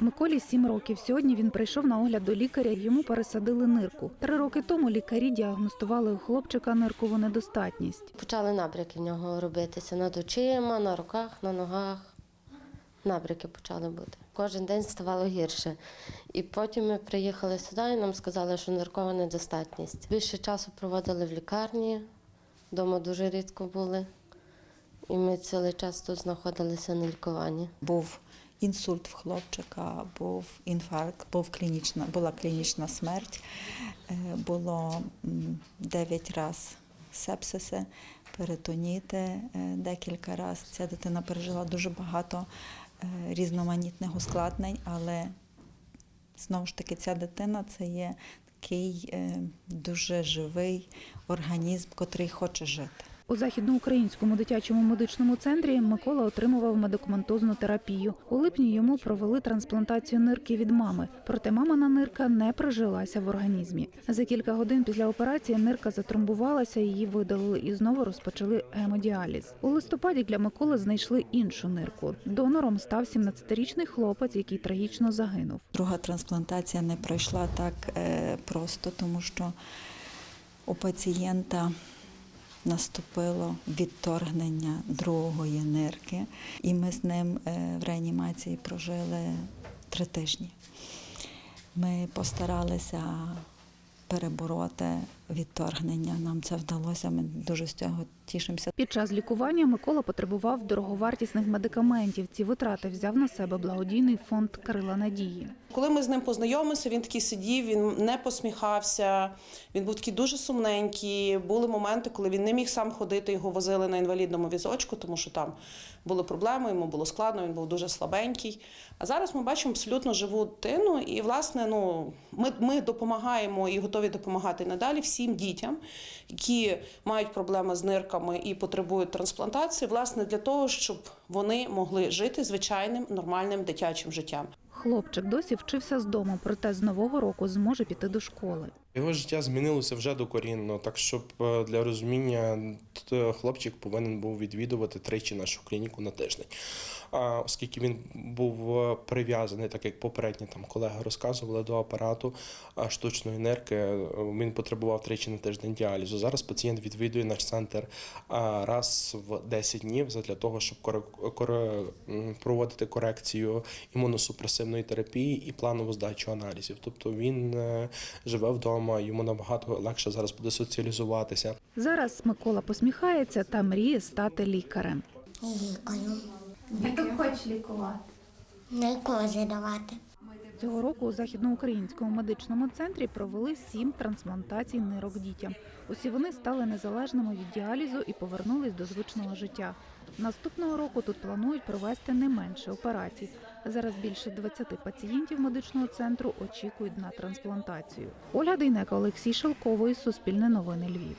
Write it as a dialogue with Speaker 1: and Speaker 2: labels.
Speaker 1: Миколі сім років. Сьогодні він прийшов на огляд до лікаря. Йому пересадили нирку. Три роки тому лікарі діагностували у хлопчика ниркову недостатність.
Speaker 2: Почали набряки в нього робитися над очима, на руках, на ногах. Набряки почали бути. Кожен день ставало гірше. І потім ми приїхали сюди і нам сказали, що ниркова недостатність. Більше часу проводили в лікарні, вдома дуже рідко були. І ми цілий час тут знаходилися на лікуванні.
Speaker 3: Був інсульт в хлопчика, був інфаркт, був клінічна, була клінічна смерть, е, було м, 9 разів сепсиси, перитоніти е, декілька разів. Ця дитина пережила дуже багато е, різноманітних ускладнень, але знову ж таки ця дитина це є такий дуже живий організм, котрий хоче жити.
Speaker 1: У західноукраїнському дитячому медичному центрі Микола отримував медикаментозну терапію. У липні йому провели трансплантацію нирки від мами. Проте мамина нирка не прижилася в організмі. За кілька годин після операції нирка затромбувалася, її видалили і знову розпочали гемодіаліз. У листопаді для Миколи знайшли іншу нирку. Донором став 17-річний хлопець, який трагічно загинув.
Speaker 3: Друга трансплантація не пройшла так е, просто, тому що у пацієнта наступило відторгнення другої нирки, і ми з ним е, в реанімації прожили три тижні. Ми постаралися перебороти відторгнення. Нам це вдалося. Ми дуже з цього тішимося.
Speaker 1: Під час лікування Микола потребував дороговартісних медикаментів. Ці витрати взяв на себе благодійний фонд Крила Надії.
Speaker 4: Коли ми з ним познайомилися, він такий сидів, він не посміхався, він був такий дуже сумненький. Були моменти, коли він не міг сам ходити, його возили на інвалідному візочку, тому що там були проблеми, йому було складно, він був дуже слабенький. А зараз ми бачимо абсолютно живу дитину, і власне, ну ми, ми допомагаємо і готові допомагати надалі всім дітям, які мають проблеми з нирками і потребують трансплантації, власне, для того, щоб вони могли жити звичайним нормальним дитячим життям.
Speaker 1: Хлопчик досі вчився з дому, проте з нового року зможе піти до школи.
Speaker 5: Його життя змінилося вже докорінно, так щоб е, для розуміння т- хлопчик повинен був відвідувати тричі нашу клініку на тиждень. А оскільки він був е, прив'язаний, так як попередні там колеги розказували до апарату штучної нирки, е, він потребував тричі на тиждень діалізу. Зараз пацієнт відвідує наш центр раз в 10 днів для того, щоб проводити корекцію імуносупресивної терапії і планову здачу аналізів. Тобто він е, живе вдома, йому набагато легше зараз буде соціалізуватися.
Speaker 1: Зараз Микола посміхається та мріє стати лікарем.
Speaker 6: Лікою.
Speaker 1: Ти хочеш лікувати?
Speaker 6: Наркози давати.
Speaker 1: Цього року у західноукраїнському медичному центрі провели сім трансплантацій нирок дітям. Усі вони стали незалежними від діалізу і повернулись до звичного життя. Наступного року тут планують провести не менше операцій. Зараз більше 20 пацієнтів медичного центру очікують на трансплантацію. Ольга Дейнека, Олексій Шелковий, Суспільне новини Львів.